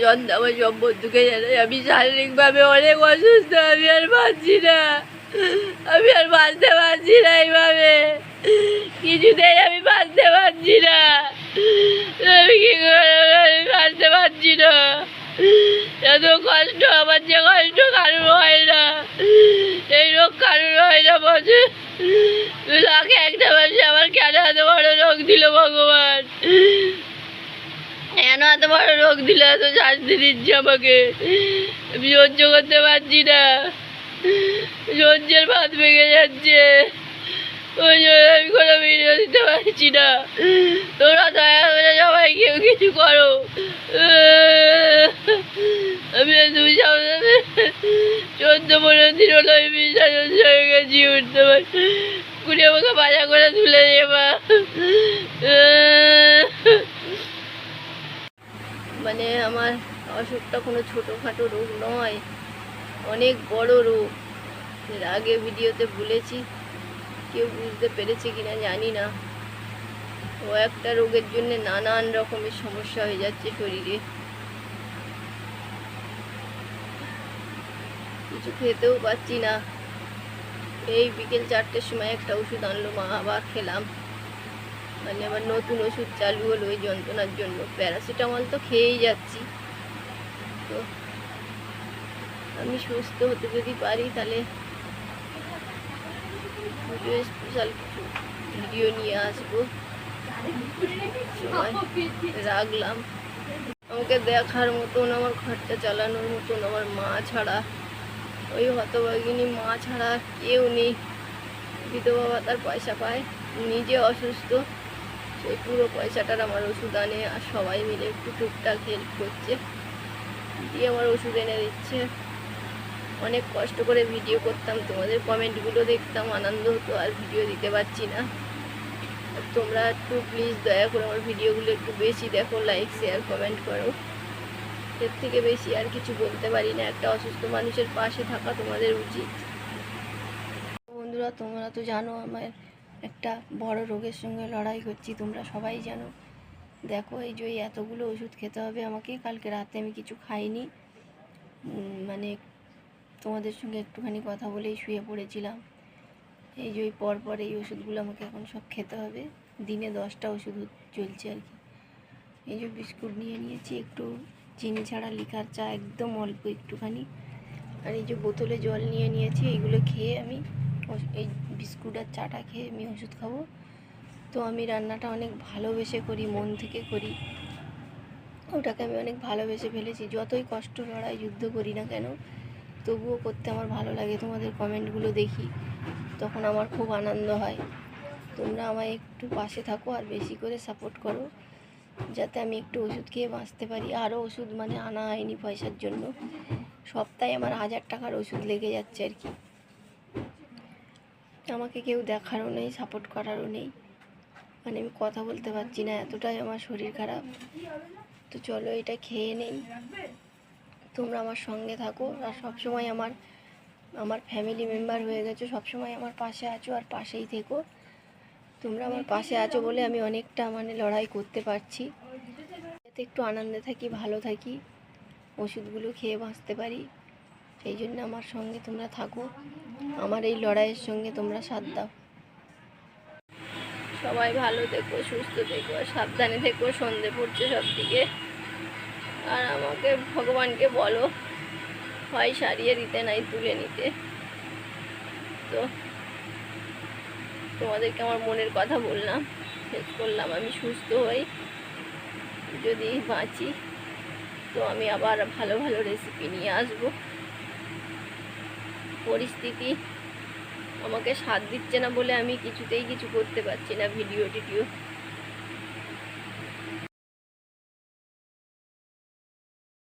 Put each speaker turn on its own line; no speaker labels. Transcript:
যন্ত্র আমার আমি শারীরিকভাবে অনেক অসুস্থ, আমি আর পারছি না। আমি আর বাঁচতে পারছি না এইভাবে। কিছুতেই আমি বাঁচতে পারছি না। আমি কি করে আমি বাঁচতে পারছি না। এত কষ্ট, আমার যে কষ্ট কারোর হয় না। এই রোগ কারোর হয় না বসে। লাখে একটা মাসে আমার কেন এত বড় রোগ দিল ভগবান? কেন এত বড় রোগ দিল, এত শাস্তি দিচ্ছে আমাকে? আমি সহ্য করতে পারছি না। সহ্যের ভাত ভেঙে যাচ্ছে। ওই জন্য আমি কোনো ভিডিও দিতে পারছি না। তোরা দয়া করে সবাই কেউ কিছু করো। আমি দুই সপ্তাহে চোদ্দ পনেরো দিন হলো আমি বিশ্বাস হয়ে গেছি, উঠতে পারি কুড়ি আমাকে বাজা করে তুলে মা। মানে আমার অসুখটা কোনো ছোটোখাটো রোগ নয়, অনেক বড় রোগ। এর আগে ভিডিওতে বলেছি, কেউ বুঝতে পেরেছে কি না জানি না। ও একটা রোগের জন্য নানান রকমের সমস্যা হয়ে যাচ্ছে শরীরে। কিছু খেতেও পাচ্ছি না। এই বিকেল চারটের সময় একটা ওষুধ আনলো, মা আবার খেলাম। মানে আবার নতুন ওষুধ চালু হলো ওই যন্ত্রণার জন্য। প্যারাসিটামল তো খেয়েই যাচ্ছি। তো আমি সুস্থ হতে যদি পারি তাহলে স্পেশাল কিছু ভিডিও নিয়ে আসব। রাখলাম। আমাকে দেখার মতন, আমার খরচা চালানোর মতন, আমার মা ছাড়া। ওই হতভাগিনী মা ছাড়া কেউ নেই। বিধবা ভাতার পয়সা পায়, নিজে অসুস্থ। সেই পুরো পয়সাটার আমার ওষুধ আনে আর সবাই মিলে একটু টুকটাক হেল্প করছে। দিয়ে আমার ওষুধ এনে দিচ্ছে। অনেক কষ্ট করে ভিডিও করতাম, তোমাদের কমেন্টগুলো দেখতাম, আনন্দ হতো, আর ভিডিও দিতে পারছি না। তোমরা একটু প্লিজ দয়া করে আমার ভিডিওগুলো একটু বেশি দেখো লাইক শেয়ার কমেন্ট করো। এর থেকে বেশি আর কিছু বলতে পারি না। একটা অসুস্থ মানুষের পাশে থাকা তোমাদের উচিত। বন্ধুরা, তোমরা তো জানো আমার একটা বড় রোগের সঙ্গে লড়াই করছি, তোমরা সবাই জানো। দেখো এই যে এতগুলো ওষুধ খেতে হবে আমাকে, কালকে রাতে আমি কিছু খাইনি। মানে তোমাদের সঙ্গে একটুখানি কথা বলেই শুয়ে পড়েছিলাম। এই যে ওই পর পর এই ওষুধগুলো আমাকে এখন সব খেতে হবে। দিনে দশটা ওষুধ চলছে আর কি। এই যে বিস্কুট নিয়ে নিয়েছি, একটু চিনি ছাড়া লিকার চা একদম অল্প একটুখানি। আর এই যে বোতলে জল নিয়ে নিয়েছি, এইগুলো খেয়ে আমি এই বিস্কুট আর চাটা খেয়ে আমি ওষুধ খাব। তো আমি রান্নাটা অনেক ভালোবেসে করি, মন থেকে করি। ওটাকে আমি অনেক ভালোবেসে ফেলেছি। যতই কষ্ট, লড়াই, যুদ্ধ করি না কেন, তবুও করতে আমার ভালো লাগে। তোমাদের কমেন্টগুলো দেখি, তখন আমার খুব আনন্দ হয়। তোমরা আমায় একটু পাশে থাকো আর বেশি করে সাপোর্ট করো, যাতে আমি একটু ওষুধ খেয়ে বাঁচতে পারি। আরও ওষুধ মানে আনা হয়নি পয়সার জন্য। সপ্তাহে আমার হাজার টাকার ওষুধ লেগে যাচ্ছে আর কি। আমাকে কেউ দেখারও নেই সাপোর্ট করারও নেই। মানে আমি কথা বলতে পারছি না, এতটাই আমার শরীর খারাপ। তো চলো এটা খেয়ে নেই। তোমরা আমার সঙ্গে থাকো আর সবসময় আমার আমার ফ্যামিলি মেম্বার হয়ে গেছো, সবসময় আমার পাশে আছো আর পাশেই থেকো। তোমরা আমার পাশে আছো বলে আমি অনেকটা মানে লড়াই করতে পারছি। যাতে একটু আনন্দে থাকি, ভালো থাকি, ওষুধগুলো খেয়ে বাঁচতে পারি। সেই জন্য আমার সঙ্গে তোমরা থাকো। আমার এই লড়াইয়ের সঙ্গে তোমরা সাথ দাও। সবাই ভালো থেকো, সুস্থ থেকো সাবধানে থেকো, সন্ধে পড়ছে সব দিকে আর আমাকে ভগবানকে বলো, হয় সারিয়ে দিতে নাই তুলে নিতে। তো তোমাদেরকে আমার মনের কথা বললাম, শেষ করলাম, আমি সুস্থ হই। যদি বাঁচি, তো আমি আবার ভালো ভালো রেসিপি নিয়ে আসব। পরিস্থিতি আমাকে সাথ দিচ্ছে না বলে আমি কিছুতেই কিছু করতে পারছি না ভিডিও টিডিও